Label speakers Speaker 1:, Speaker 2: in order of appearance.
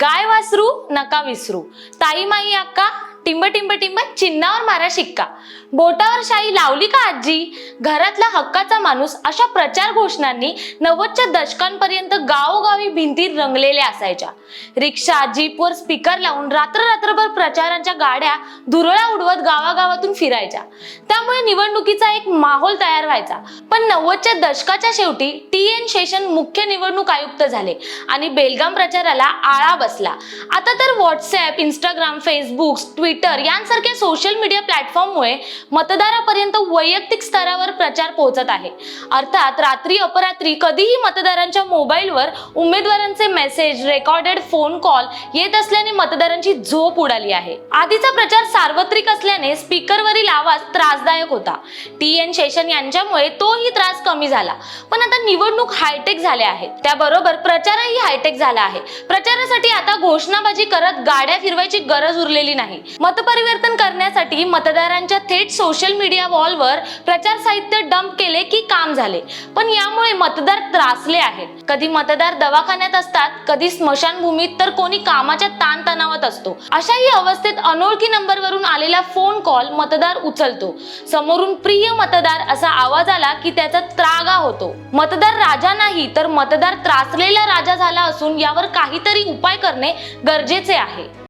Speaker 1: गाय वासरू नका विसरू. ताई माई अक्का टिंब टिंब टिंब चिन्हावर मारा शिक्का. बोटावर शाई लावली का आजी? घरातला हक्काचा माणूस अशा प्रचार घोषणांनी नव्वदच्या दशकांपर्यंत गावोगावी भिंती रंगलेल्या असायच्या. रिक्षा जीपवर स्पीकर लावून रात्र रात्रभर प्रचारांच्या गाड्या धुरळा उडवत गावागावातून फिरायच्या. त्यामुळे निवडणुकीचा एक माहोल तयार व्हायचा. पण नव्वदच्या दशकाच्या शेवटी टी एन शेषन मुख्य निवडणूक आयुक्त झाले आणि बेलगाम प्रचाराला आळा बसला. आता तर व्हॉट्सअप इंस्टाग्राम फेसबुक ट्विटर यांसारख्या सोशल मीडिया प्लॅटफॉर्ममुळे मतदारापर्यंत वैयक्तिक स्तरावर प्रचार पोहोचत आहे. अर्थात रात्री अपरात्री कधीही मतदारांच्या मोबाईलवर उमेदवारांचे मेसेज रेकॉर्डेड फोन कॉल येत असल्याने मतदारांची झोप उडाली आहे. आधीचा प्रचार सार्वत्रिक असल्याने स्पीकरवरील आवाज त्रासदायक होता. टी एन शेषन यांच्यामुळे तोही त्रास कमी झाला. पण आता निवडणूक हायटेक झाल्या आहेत. त्याबरोबर प्रचारही हायटेक झाला आहे. प्रचारासाठी आता घोषणाबाजी करत गाड्या फिरवायची गरज उरलेली नाही. मतपरिवर्तन करण्यासाठी मतदारांच्या थेट सोशल मीडिया वॉलवर प्रचार साहित्य डंप केले की काम झाले. पण यामुळे मतदार त्रासले आहेत. कधी मतदार दवाखान्यात असतात कधी स्मशानभूमीत तर कोणी कामाच्या ताणतणावात असतो. अशाही अवस्थेत अनोळखी नंबरवरून आलेला फोन कॉल मतदार उचलतो. समोरून प्रिय मतदार असा आवाज आला की त्याचा त्रागा होतो. मतदार राजा नाही तर मतदार त्रासलेला राजा झाला असून यावर काहीतरी उपाय करणे गरजेचे आहे.